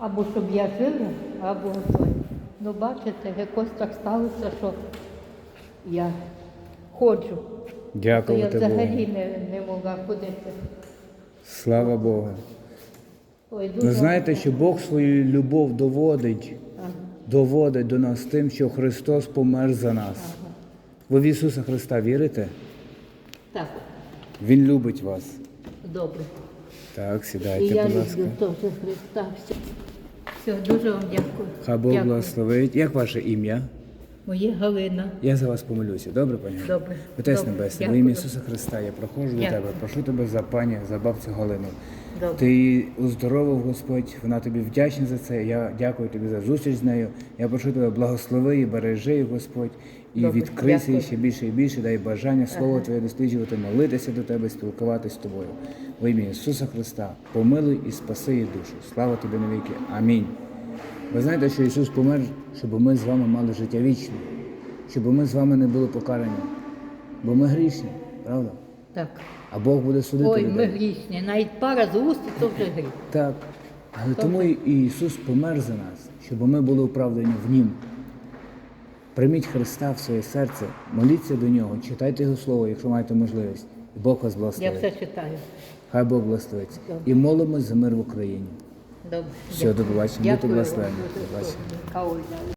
або щоб я жила, або той. Ну, бачите, якось так сталося, що я ходжу. То я Богу. взагалі не, не могла ходити. Слава Богу. Ой, дуже Ви знаєте, що Бог свою любов доводить, Ага. доводить до нас тим, що Христос помер за нас. Ви в Ісуса Христа вірите? Так, Він любить вас. добре. Так, сідайте, я будь ласка. люблю теж Христа. Все. Дуже вам дякую. Хай Бог Дякую. благословить. Як ваше ім'я? Моє Галина. Я за вас помолюся. Добре, пані? Добре. Отець. Небесний, во ім'я Ісуса Христа, я проходжу до тебе. Прошу тебе за пані, за бабцю Галину. Добре. Ти її уздоровив, Господь, вона тобі вдячна за це. Я дякую тобі за зустріч з нею. Я прошу тебе, благослови і бережи її, Господь, і відкрийся їй ще більше і більше, дай бажання Слово Твоє досліджувати, молитися до тебе, спілкуватися з тобою. Во ім'я Ісуса Христа, помилуй і спаси її душу. Слава тобі навіки. Амінь. Ви знаєте, що Ісус помер, щоб ми з вами мали життя вічне, щоб ми з вами не були покарані. Бо ми грішні, правда? Так. А Бог буде судити Ой, людей. ми грішні. Навіть пара з уст, то вже гріх. Так. Але тому і Ісус помер за нас, щоб ми були оправдані в Нім. Прийміть Христа в своє серце, моліться до Нього, читайте Його Слово, якщо маєте можливість. І Бог вас Я благословить. все читаю. Хай Бог благословить. І молимось за мир в Україні. Добре. Все, до побачення. Дякую. До побачення.